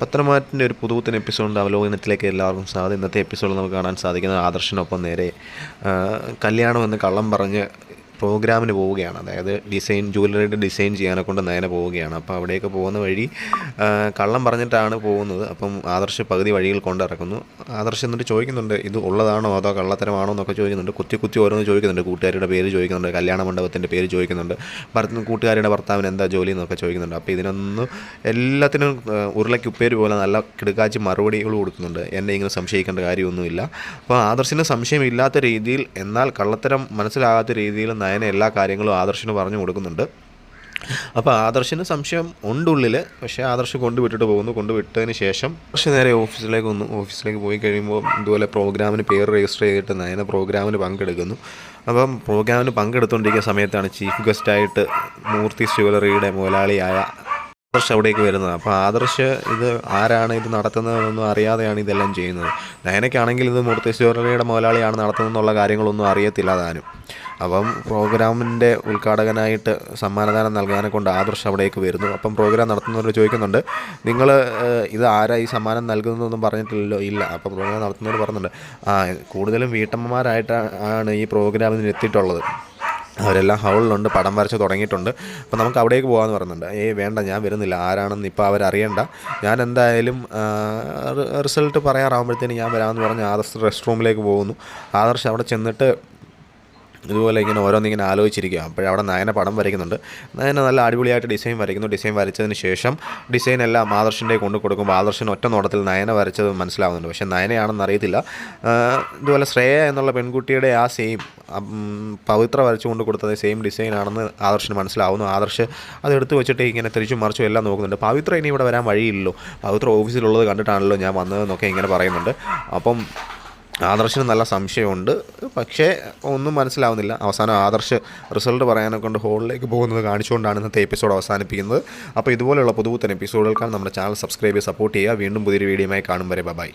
പത്രമാറ്റിന്റെ ഒരു പുതുപുത്തൻ എപ്പിസോഡിന്റെ അവലോകനത്തിലേക്ക് എല്ലാവർക്കും സാധിക്കും ഇന്നത്തെ എപ്പിസോഡിൽ നമുക്ക് കാണാൻ സാധിക്കുന്നത് ആദർശനൊപ്പം നേരെ കല്യാണം എന്ന് കള്ളം പറഞ്ഞ് പ്രോഗ്രാമിന് പോവുകയാണ്. അതായത് ഡിസൈൻ ജ്വല്ലറിയുടെ ഡിസൈൻ ചെയ്യാനെ കൊണ്ട് നേരെ പോവുകയാണ്. അപ്പോൾ അവിടെയൊക്കെ പോകുന്ന വഴി കള്ളം പറഞ്ഞിട്ടാണ് പോകുന്നത്. അപ്പം ആദർശ് പകുതി വഴിയിൽ കൊണ്ടിറക്കുന്നു ആദർശ് എന്നിട്ട് ചോദിക്കുന്നുണ്ട് ഇത് ഉള്ളതാണോ അതോ കള്ളത്തരമാണോ? എന്നൊക്കെ ചോദിക്കുന്നുണ്ട്. കുത്തി കുത്തി ഓരോന്ന് ചോദിക്കുന്നുണ്ട്. കൂട്ടുകാരുടെ പേര് ചോദിക്കുന്നുണ്ട്. കല്യാണ മണ്ഡപത്തിന്റെ പേര് ചോദിക്കുന്നുണ്ട്. ഭർത്ത കൂട്ടുകാരുടെ ഭർത്താവിന് എന്താ ജോലി എന്നൊക്കെ ചോദിക്കുന്നുണ്ട്. അപ്പോൾ ഇതിനൊന്നും എല്ലാത്തിനും ഉരുളയ്ക്ക് ഉപ്പേര് പോലെ നല്ല കിടുക്കാച്ചി മറുപടികൾ കൊടുക്കുന്നുണ്ട്. എന്നെ ഇങ്ങനെ സംശയിക്കേണ്ട കാര്യമൊന്നുമില്ല. അപ്പോൾ ആദർശിന് സംശയമില്ലാത്ത രീതിയിൽ എന്നാൽ കള്ളത്തരം മനസ്സിലാകാത്ത രീതിയിൽ നയന എല്ലാ കാര്യങ്ങളും ആദർശിന് പറഞ്ഞു കൊടുക്കുന്നുണ്ട്. അപ്പോൾ ആദർശന് സംശയം ഉണ്ടുള്ളിൽ പക്ഷേ ആദർശ് കൊണ്ടുവിട്ടിട്ട് പോകുന്നു. കൊണ്ടുവിട്ടതിന് ശേഷം കുറച്ച് നേരെ ഓഫീസിലേക്ക് വന്നു ഓഫീസിലേക്ക് പോയി കഴിയുമ്പോൾ ഇതുപോലെ പ്രോഗ്രാമിന് പേര് രജിസ്റ്റർ ചെയ്തിട്ട് നയന പ്രോഗ്രാമിന് പങ്കെടുക്കുന്നു. അപ്പം പ്രോഗ്രാമിന് പങ്കെടുത്തുകൊണ്ടിരിക്കുന്ന സമയത്താണ് ചീഫ് ഗസ്റ്റായിട്ട് മൂർത്തി ജ്വല്ലറിയുടെ മുതലാളിയായ ആദർശ് അവിടേക്ക് വരുന്നത്. അപ്പോൾ ആദർശ് ഇത് ആരാണ് ഇത് നടത്തുന്നതെന്നൊന്നും അറിയാതെയാണ് ഇതെല്ലാം ചെയ്യുന്നത്. നയനയ്ക്കാണെങ്കിൽ ഇത് മൂർത്തി ജ്വല്ലറിയുടെ മുതലാളിയാണ് നടത്തുന്നതെന്നുള്ള കാര്യങ്ങളൊന്നും അറിയത്തില്ല താനും. അപ്പം പ്രോഗ്രാമിന്റെ ഉദ്ഘാടകനായിട്ട് സമ്മാനദാനം നൽകാനെ കൊണ്ട് ആദർശ് അവിടേക്ക് വരുന്നു. അപ്പം പ്രോഗ്രാം നടത്തുന്നവർ ചോദിക്കുന്നുണ്ട് നിങ്ങൾ ഇത് ആരാ ഈ സമ്മാനം നൽകുന്നതെന്നൊന്നും പറഞ്ഞിട്ടില്ലല്ലോ? ഇല്ല. അപ്പം പ്രോഗ്രാം നടത്തുന്നവർ പറയുന്നുണ്ട് ആ കൂടുതലും വീട്ടമ്മമാരായിട്ടാണ് ഈ പ്രോഗ്രാമിന് എത്തിയിട്ടുള്ളത്. അവരെല്ലാം ഹൗളിലുണ്ട് പടം വരച്ച് തുടങ്ങിയിട്ടുണ്ട്. അപ്പോൾ നമുക്ക് അവിടേക്ക് പോകാമെന്ന് പറയുന്നുണ്ട്. ഏയ് വേണ്ട ഞാൻ വരുന്നില്ല. ആരാണെന്ന് ഇപ്പോൾ അവരറിയണ്ട ഞാൻ എന്തായാലും റിസൾട്ട് പറയാറാകുമ്പോഴത്തേന് ഞാൻ വരാമെന്ന് പറഞ്ഞ് ആദർശ് റെസ്റ്റ് റൂമിലേക്ക് പോകുന്നു. ആദർശ് അവിടെ ചെന്നിട്ട് ഇതുപോലെ ഇങ്ങനെ ഓരോന്നിങ്ങനെ ആലോചിച്ചിരിക്കുക അപ്പോഴവിടെ നയന പടം വരയ്ക്കുന്നുണ്ട്. നയന നല്ല അടിപൊളിയായിട്ട് ഡിസൈൻ വരയ്ക്കുന്നു. ഡിസൈൻ വരച്ചതിന് ശേഷം ഡിസൈൻ എല്ലാം ആദർശിന്റെ കൊണ്ട് കൊടുക്കുമ്പോൾ ആദർശൻ ഒറ്റ നോട്ടത്തിൽ നയന വരച്ചത് മനസ്സിലാവുന്നുണ്ട്. പക്ഷേ നയനയാണെന്ന് അറിയത്തില്ല. ഇതുപോലെ ശ്രേയ എന്നുള്ള പെൺകുട്ടിയുടെ ആ സെയിം പവിത്ര വരച്ചു കൊണ്ട് കൊടുത്തത് സെയിം ഡിസൈൻ ആണെന്ന് ആദർശന് മനസ്സിലാവുന്നു. ആദർശ് അത് എടുത്ത് വെച്ചിട്ട് ഇങ്ങനെ തിരിച്ചും മറിച്ചും എല്ലാം നോക്കുന്നുണ്ട്. പവിത്ര ഇനി ഇവിടെ വരാൻ വഴിയില്ലല്ലോ. പവിത്ര ഓഫീസിലുള്ളത് കണ്ടിട്ടാണല്ലോ ഞാൻ വന്നതെന്നൊക്കെ ഇങ്ങനെ പറയുന്നുണ്ട്. അപ്പം ആദർശിന് നല്ല സംശയമുണ്ട്. പക്ഷേ ഒന്നും മനസ്സിലാവുന്നില്ല. അവസാനം ആദർശ് റിസൾട്ട് പറയാനെ കൊണ്ട് ഹോളിലേക്ക് പോകുന്നത് കാണിച്ചുകൊണ്ടാണ് ഇന്നത്തെ എപ്പിസോഡ് അവസാനിപ്പിക്കുന്നത്. അപ്പോൾ ഇതുപോലെയുള്ള പുതുപുത്തൻ എപ്പിസോഡുകൾക്കാണ് നമ്മുടെ ചാനൽ സബ്സ്ക്രൈബ് ചെയ്ത് സപ്പോർട്ട് ചെയ്യുക. വീണ്ടും പുതിയൊരു വീഡിയോയുമായി കാണും വരെ. ബൈ.